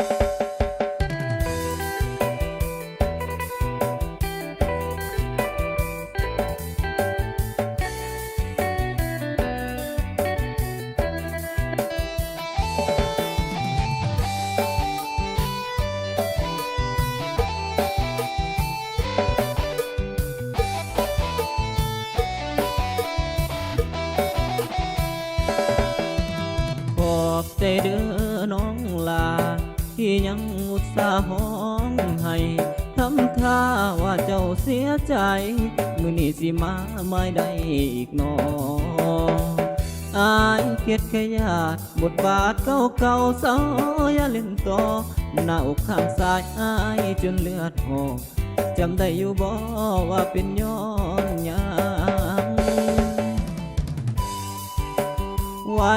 บอกใจเด้อน้องลา ที่ยังอุตส่าห์ห้องให้ทำท่าว่าเจ้าเสียใจ มือนี้สิมาไม่ได้อีกนออายเกียดขยาดบทบาทเก่าเก่าๆเศร้าอย่าเล่นต่อหน้าอกข้างซ้ายอายจนเลือดออกจำได้อยู่บ่ว่าเป็นย้อนยังไว้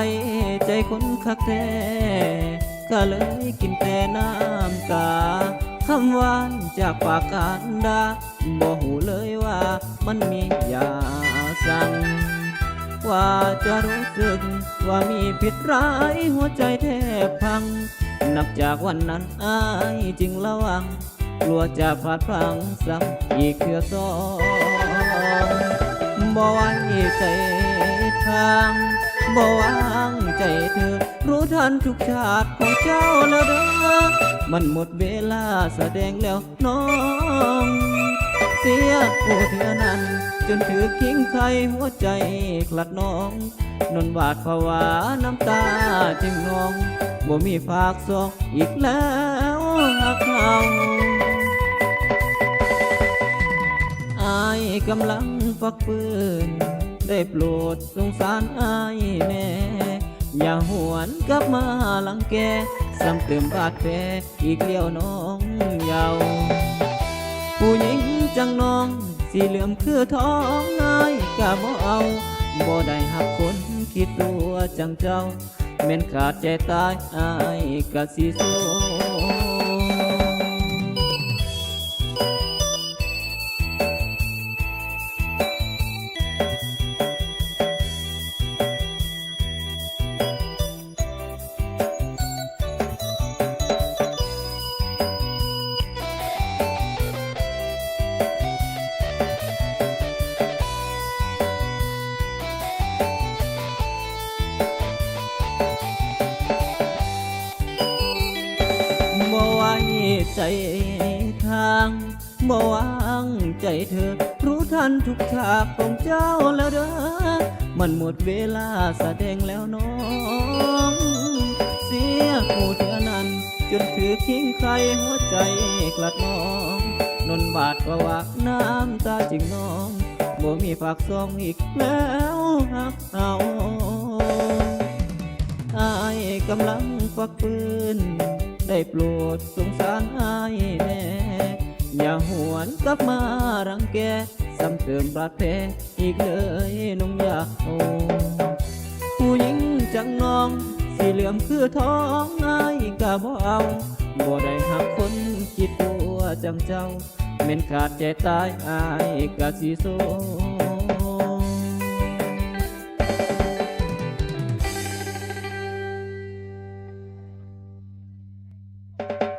ใจคนคักแท้ ก็เลยกินแต่น้ำตาคำหวานจากปากการดาบ่หูเลยว่ามันมียาสั่งว่าจะรู้สึกว่ามีผิดร้ายหัวใจแทบพัง นับจากวันนั้นอายจึงระวัง กลัวจะพลาดพลังซ้ำอีกเทื่อสอ บ่ไว้ใจทางบ่วางใจเธอ รู้ทันทุกชาติของเจ้าแล้วเด้อมันหมดเวลาแสดงแล้วน้อง เสียผู้เธอนั้น จนถือคิงใครหัวใจคลัดน้อง นนวาดภาวาน้ำตาจึงนองบ่มีฝากซองอีกแล้วหักเขาอายกำลัง ฟักปืน ได้โปรดสงสารอายแน่ อย่าหวนกลับมาหลังแกซ้ำเติมบาดแผลอีกเลี้ยวน้องเยาวผู้หญิงจังน้อง สีเหลือมคือท้องอายกะบ่เอาบ่ได้หักคนคิดตัวจังเจ้าแม่นขาดใจตายอายกะสิสู้ บ่ไว้ใจทางบ่วางใจเธอ รู้ทันทุกฉากของเจ้าแล้วเด้อมันหมดเวลาแสดงแล้วน้อ จนถือทิ้งใครหัวใจกลัดนอง นนบาดก็ว่าน้ำตาจึงนองบ่มีฝากซองอีกแล้วหักเอาอายกำลังฟักปืน ได้โปรดสงสารอายแน่อย่าหวนกลับมารังแกซ้ำเติมบาดแผลอีกเลยน้องอยาโอผู้หญิงจังน้อง สีเหลืองคือท้องไอ้กะบ่เอาบ่ได้หักคนคิดตัวจังเจ้าเม่นขาดใจตายไอายกะสีโซうん。